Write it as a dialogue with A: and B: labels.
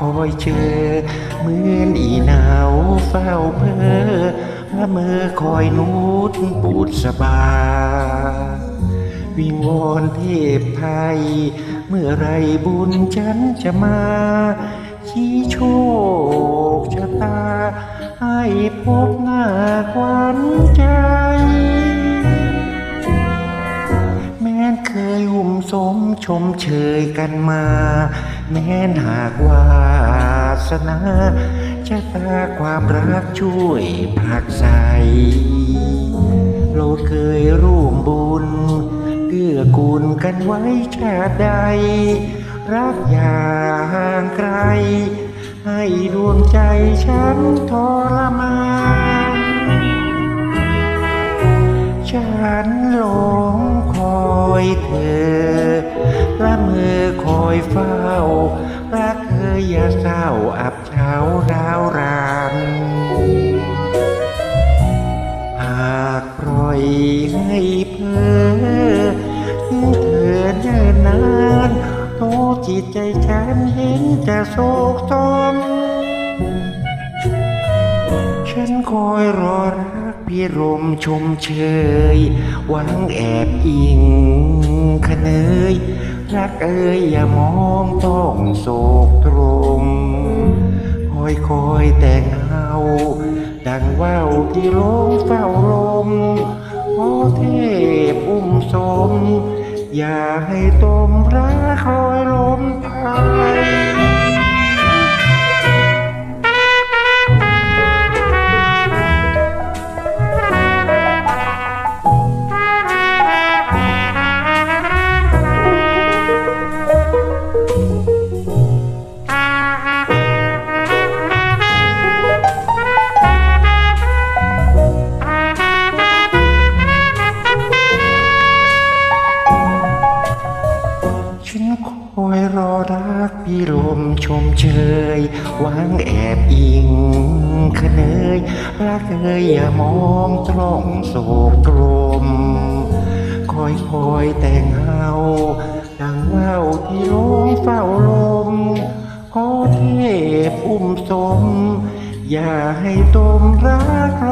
A: คอยเจอเหมือนอีหนาวเฝ้าเพ้อละเมอคอยนูดปูดสบา วิงวอนเทพไทย เมื่อไรบุญฉันจะมา ชี้โชคชะตา ให้พบหน้าควัน สมชมเชยกันมา แม้นหากวาสนาชะตาความรักช่วยผลักใสโลดเคยร่วมบุญเกื้อกูลกันไว้ชาติใด รักอย่างไกล ให้ดวงใจฉันทรมาน ฉันหล ยเธอละเมอคอยเฝ้ารักเธออย่าเศร้าอับเฉาร้าวรานหากปล่อยให้เพอถึงเธอเนิ่นนานโตจิตใจฉันเห็นจะโศกตมฉันคอยรอรัก พี่รมชมเชยหวังแอบอิงคเนยรักเอ้ยอย่ามองต้องโศกตรมคอยคอยแต่เงาดังว่าวที่ลงเฝ้าลมโอเทพอุ้มสม อย่าให้ตมรักคอยลมไป ฉันคอยรอรักพี่ลมชมเชยวังแอบอิงคะเนยรักเอ้ยอย่ามองตรองโศกกลม คอยคอยแต่งเฮาดังว่าที่ลงเฝ้าลมขอเทพอุ้มสม อย่าให้ตมรักลอย